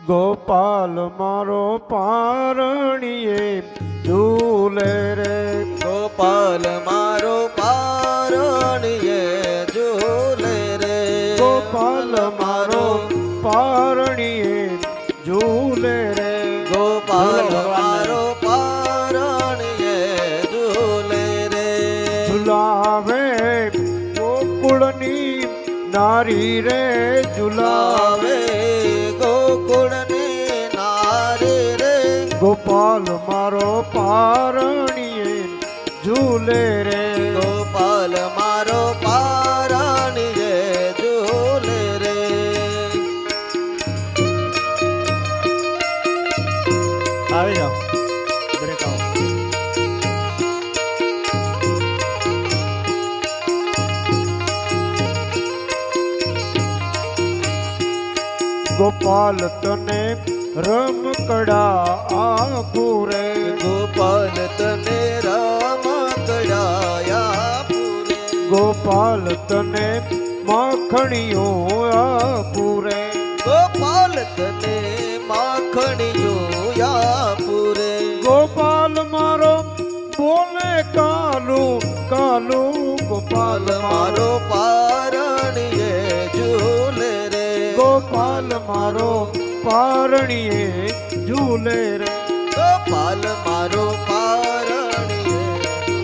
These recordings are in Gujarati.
ગોપાલ મારો પારણીએ ઝૂલે રે ગોપાલ મારો પારણીએ ઝૂલે રે ગોપાલ મારો પારણીએ ઝૂલે રે ગોપાલ મારો પારણીએ ઝૂલે રે ઝુલાવે ગોકુળની નારી રે ઝુલાવે ગોપાલ મારો પારણીએ ઝૂલે રે. ગોપાલ મારો પારણીએ ઝૂલે રે. આવી જાઓ. બ્રેક આવો. ગોપાલ તને રમકડા આપુરે ગોપાલ તને રમકડાયા ગોપાલ તને માખણીઓ આપુરે. ગોપાલ તને માખણીઓ આપુરે. પૂરે ગોપાલ મારો બોલે કાલુ કાલુ ગોપાલ ગોપાલ મારો પારણીએ ઝૂલે રે. ગોપાલ મારો પારણીએ ઝૂલે રે ગોપાલ મારો પારણીએ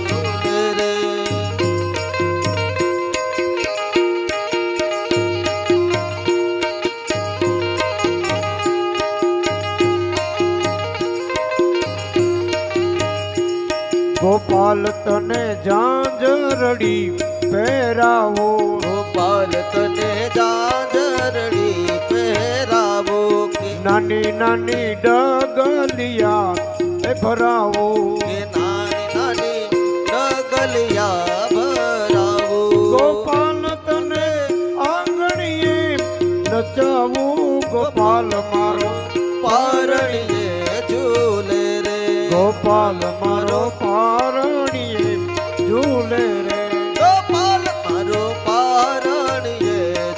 ઝૂલે રે ગોપાલ તને ઝાંઝરડી પહેરાવો ગોપાલ તને જાજરડી નાની નાની ડગલિયા એ ભરાવો. કે નાની નાની ડગલિયા ભરાવો. ગોપાલ તને આંગણીએ નચાવું ગોપાલ મારો પારણીએ ઝૂલે રે. ગોપાલ મારો પારણીએ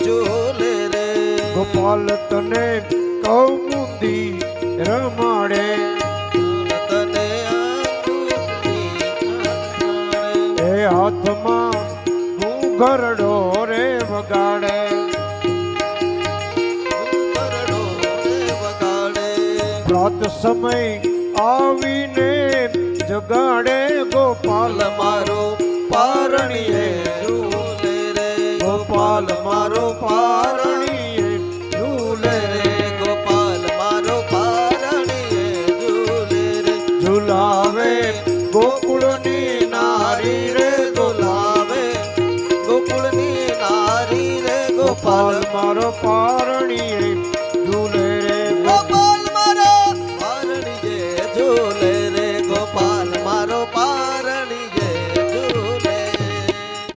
ઝૂલે રે. ગોપાલ તને કૌમુદી રમાડે. તને એ હાથમાં વગાડે. રે વગાડે. રાત સમય આવીને જગાડે ગોપાલ. મારો પારણીએ ઝૂલે રે. ગોપાલ મારો પારણીએ ઝૂલે રે. ગોપાલ મારો પારણીએ